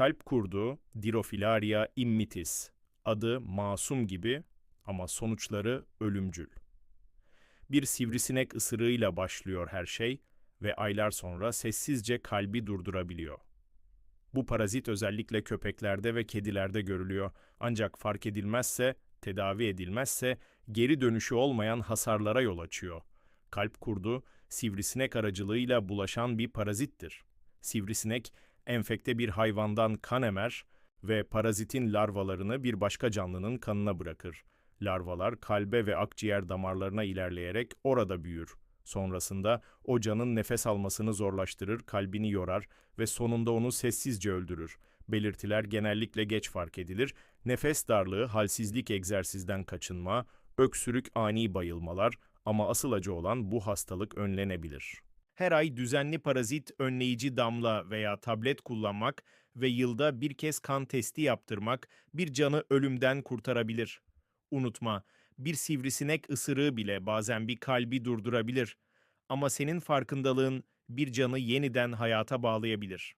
Kalp kurdu Dirofilaria immitis. Adı masum gibi ama sonuçları ölümcül. Bir sivrisinek ısırığıyla başlıyor her şey ve aylar sonra sessizce kalbi durdurabiliyor. Bu parazit özellikle köpeklerde ve kedilerde görülüyor ancak fark edilmezse, tedavi edilmezse geri dönüşü olmayan hasarlara yol açıyor. Kalp kurdu, sivrisinek aracılığıyla bulaşan bir parazittir. Sivrisinek, enfekte bir hayvandan kan emer ve parazitin larvalarını bir başka canlının kanına bırakır. Larvalar kalbe ve akciğer damarlarına ilerleyerek orada büyür. Sonrasında o canın nefes almasını zorlaştırır, kalbini yorar ve sonunda onu sessizce öldürür. Belirtiler genellikle geç fark edilir. Nefes darlığı, halsizlik egzersizden kaçınma, öksürük ani bayılmalar ama asıl acı olan bu hastalık önlenebilir. Her ay düzenli parazit önleyici damla veya tablet kullanmak ve yılda bir kez kan testi yaptırmak bir canı ölümden kurtarabilir. Unutma, bir sivrisinek ısırığı bile bazen bir kalbi durdurabilir. Ama senin farkındalığın bir canı yeniden hayata bağlayabilir.